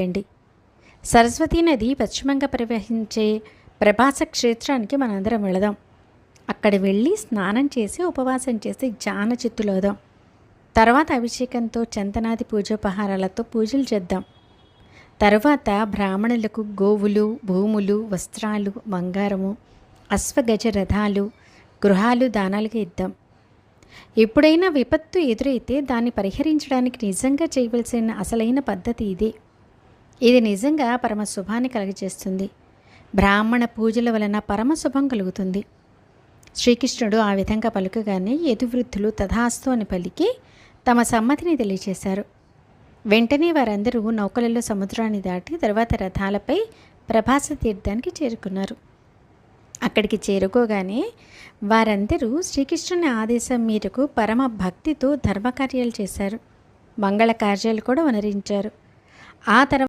చేయండి సరస్వతీ నది పశ్చిమంగా ప్రవహించే ప్రభాస క్షేత్రానికి మనందరం వెళదాం. అక్కడ వెళ్ళి స్నానం చేసి ఉపవాసం చేసి జ్ఞాన చిత్తులవుదాం తర్వాత అభిషేకంతో చందనాది పూజోపహారాలతో పూజలు చేద్దాం. తర్వాత బ్రాహ్మణులకు గోవులు భూములు వస్త్రాలు బంగారము అశ్వగజ రథాలు గృహాలు దానాలుగా ఇద్దాం. ఎప్పుడైనా విపత్తు ఎదురైతే దాన్ని పరిహరించడానికి నిజంగా చేయవలసిన అసలైన పద్ధతి ఇదే. ఇది నిజంగా పరమ శుభాన్ని కలుగజేస్తుంది. బ్రాహ్మణ పూజల వలన పరమ శుభం కలుగుతుంది. శ్రీకృష్ణుడు ఆ విధంగా పలుకగానే యదువృద్ధులు తథాస్తు అని పలికి తమ సమ్మతిని తెలియచేశారు. వెంటనే వారందరూ నౌకలలో సముద్రాన్ని దాటి తర్వాత రథాలపై ప్రభాస తీర్థానికి చేరుకున్నారు. అక్కడికి చేరుకోగానే వారందరూ శ్రీకృష్ణుని ఆదేశం మేరకు పరమ భక్తితో ధర్మకార్యాలు చేశారు. మంగళ కార్యాలు కూడా వనరించారు. ఆ తర్వాత